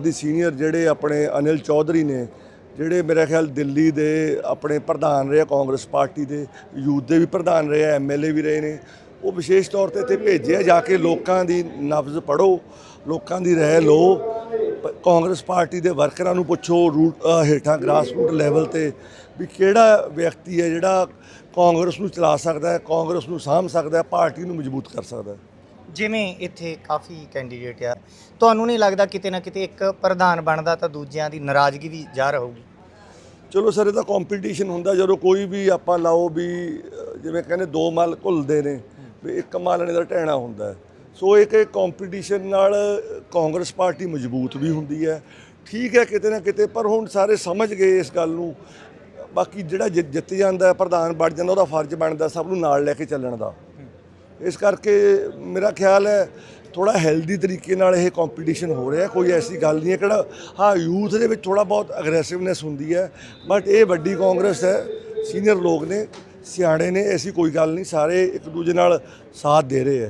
ਦੀ senior ਜਿਹੜੇ ਆਪਣੇ ਅਨਿਲ ਚੌਧਰੀ ਨੇ, ਜਿਹੜੇ ਮੇਰੇ ਖਿਆਲ ਦਿੱਲੀ ਦੇ ਆਪਣੇ ਪ੍ਰਧਾਨ ਰਹੇ ਕਾਂਗਰਸ ਪਾਰਟੀ ਦੇ ਯੂਥ ਦੇ ਵੀ ਪ੍ਰਧਾਨ ਰਹੇ ਆ ਐਮਐਲਏ ਵੀ ਰਹੇ ਨੇ, ਉਹ ਵਿਸ਼ੇਸ਼ ਤੌਰ ਤੇ ਇੱਥੇ ਭੇਜਿਆ ਜਾ ਕੇ ਲੋਕਾਂ ਦੀ ਨਬਜ਼ ਪੜੋ ਲੋਕਾਂ ਦੀ ਰਹਿ ਲਓ ਕਾਂਗਰਸ ਪਾਰਟੀ ਦੇ ਵਰਕਰਾਂ ਨੂੰ ਪੁੱਛੋ ਰੂਟ ਹੇਠਾਂ ਗ੍ਰਾਸਰੂਟ ਲੈਵਲ ਤੇ ਵੀ ਕਿਹੜਾ ਵਿਅਕਤੀ ਹੈ ਜਿਹੜਾ ਕਾਂਗਰਸ ਨੂੰ ਚਲਾ ਸਕਦਾ ਹੈ, ਕਾਂਗਰਸ ਨੂੰ ਸਾਂਭ ਸਕਦਾ ਹੈ, ਪਾਰਟੀ ਨੂੰ ਮਜ਼ਬੂਤ ਕਰ ਸਕਦਾ ਹੈ। ਜਿਵੇਂ ਇੱਥੇ ਕਾਫੀ ਕੈਂਡੀਡੇਟ ਆ। ਤੁਹਾਨੂੰ ਨਹੀਂ ਲੱਗਦਾ ਕਿਤੇ ਨਾ ਕਿਤੇ ਇੱਕ ਪ੍ਰਧਾਨ ਬਣਦਾ ਤਾਂ ਦੂਜਿਆਂ ਦੀ ਨਾਰਾਜ਼ਗੀ ਵੀ ਜਾ ਹੋਊਗੀ ਚਲੋ ਸਰ ਇਹਦਾ ਕੰਪੀਟੀਸ਼ਨ ਹੁੰਦਾ। ਜਦੋਂ ਕੋਈ ਵੀ ਆਪਾਂ ਲਾਓ ਵੀ, ਜਿਵੇਂ ਕਹਿੰਦੇ ਦੋ ਮਲ ਘੁਲਦੇ ਨੇ, ਵੀ ਇੱਕ ਮਾਲਣੇ ਦਾ ਟਹਿਣਾ ਹੁੰਦਾ ਸੋ ਇੱਕ ਇਹ ਕੰਪੀਟੀਸ਼ਨ ਨਾਲ ਕਾਂਗਰਸ ਪਾਰਟੀ ਮਜ਼ਬੂਤ ਵੀ ਹੁੰਦੀ ਹੈ। ਠੀਕ ਹੈ ਕਿਤੇ ਨਾ ਕਿਤੇ, ਪਰ ਹੁਣ ਸਾਰੇ ਸਮਝ ਗਏ ਇਸ ਗੱਲ ਨੂੰ। ਬਾਕੀ ਜਿਹੜਾ ਜਿ- ਜਿੱਤ ਜਾਂਦਾ, ਪ੍ਰਧਾਨ ਬਣ ਜਾਂਦਾ, ਉਹਦਾ ਫਰਜ਼ ਬਣਦਾ ਸਭ ਨੂੰ ਨਾਲ ਲੈ ਕੇ ਚੱਲਣ ਦਾ। ਇਸ ਕਰਕੇ ਮੇਰਾ ਖਿਆਲ ਹੈ ਥੋੜਾ ਹੈਲਦੀ ਤਰੀਕੇ ਨਾਲ ਇਹ ਕੰਪੀਟੀਸ਼ਨ ਹੋ ਰਿਹਾ ਕੋਈ ਐਸੀ ਗੱਲ ਨਹੀਂ ਹੈ ਕਿਹੜਾ, ਹਾਂ ਯੂਥ ਦੇ ਵਿੱਚ ਥੋੜਾ ਬਹੁਤ ਅਗਰੈਸਿਵਨੈਸ ਹੁੰਦੀ ਹੈ ਬਟ ਇਹ ਵੱਡੀ ਕਾਂਗਰਸ ਹੈ ਸੀਨੀਅਰ ਲੋਕ ਨੇ, ਸਿਆਣੇ ਨੇ, ਐਸੀ ਕੋਈ ਗੱਲ ਨਹੀਂ, ਸਾਰੇ ਇੱਕ ਦੂਜੇ ਨਾਲ ਸਾਥ ਦੇ ਰਹੇ ਹੈ।